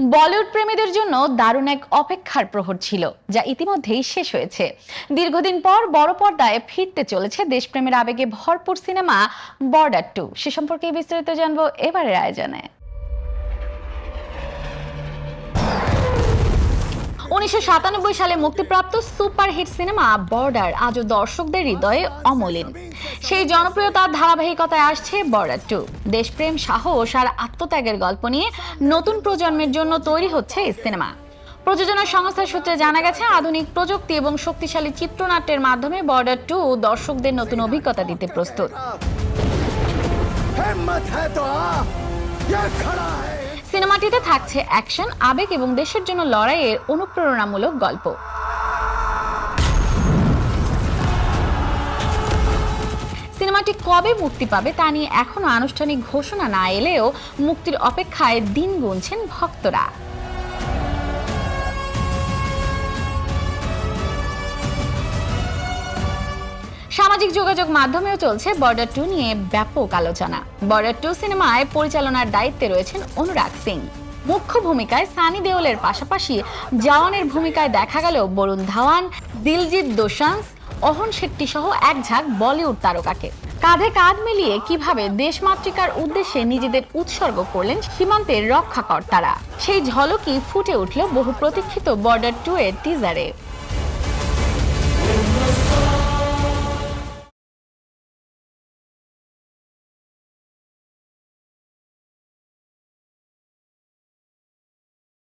বলিউড প্রেমীদের জন্য দারুণ এক অপেক্ষার প্রহর ছিল, যা ইতিমধ্যেই শেষ হয়েছে। দীর্ঘদিন পর বড় পর্দায় ফিরতে চলেছে দেশপ্রেমের আবেগে ভরপুর সিনেমা বর্ডার টু। সে সম্পর্কে বিস্তারিত জানব এবারের আয়োজনে। উনিশশো সাতানব্বই সালে মুক্তিপ্রাপ্ত সুপারহিট সিনেমা বর্ডার আজও দর্শকদের হৃদয়ে অমলিন। সেই জনপ্রিয়তার ধারাবাহিকতায় আসছে বর্ডার টু। দেশপ্রেম, সাহস আর আত্মত্যাগের গল্প নিয়ে নতুন প্রজন্মের জন্য তৈরি হচ্ছে এই সিনেমা। প্রযোজনা সংস্থার সূত্রে জানা গেছে, আধুনিক প্রযুক্তি এবং শক্তিশালী চিত্রনাট্যের মাধ্যমে বর্ডার টু দর্শকদের নতুন অভিজ্ঞতা দিতে প্রস্তুত। সিনেমাটিতে থাকছে অ্যাকশন, আবেগ এবং দেশের জন্য লড়াইয়ের অনুপ্রেরণামূলক গল্প। সিনেমাটি কবে মুক্তি পাবে তা নিয়ে এখনও আনুষ্ঠানিক ঘোষণা না এলেও মুক্তির অপেক্ষায় দিন গুনছেন ভক্তরা। সামাজিক যোগাযোগ মাধ্যমেও চলছে বর্ডার টু নিয়ে ব্যাপক আলোচনা। বর্ডার টু সিনেমায় পরিচালনার দায়িত্বে রয়েছেন অনুরাগ সিং। মুখ্য ভূমিকায় সানি দেওলের পাশাপাশি জওয়ানের ভূমিকায় দেখা গেল বরুণ ধাওয়ান, দিলজিৎ দোসান্স, অহন শেট্টি সহ এক ঝাঁক বলিউড তারকাকে। কাঁধে কাঁধ মিলিয়ে কীভাবে দেশমাতৃকার উদ্দেশ্যে নিজেদের উৎসর্গ করলেন সীমান্তের রক্ষাকর্তারা? সেই ঝলকই ফুটে উঠল বহু প্রতীক্ষিত বর্ডার টু এর টিজারে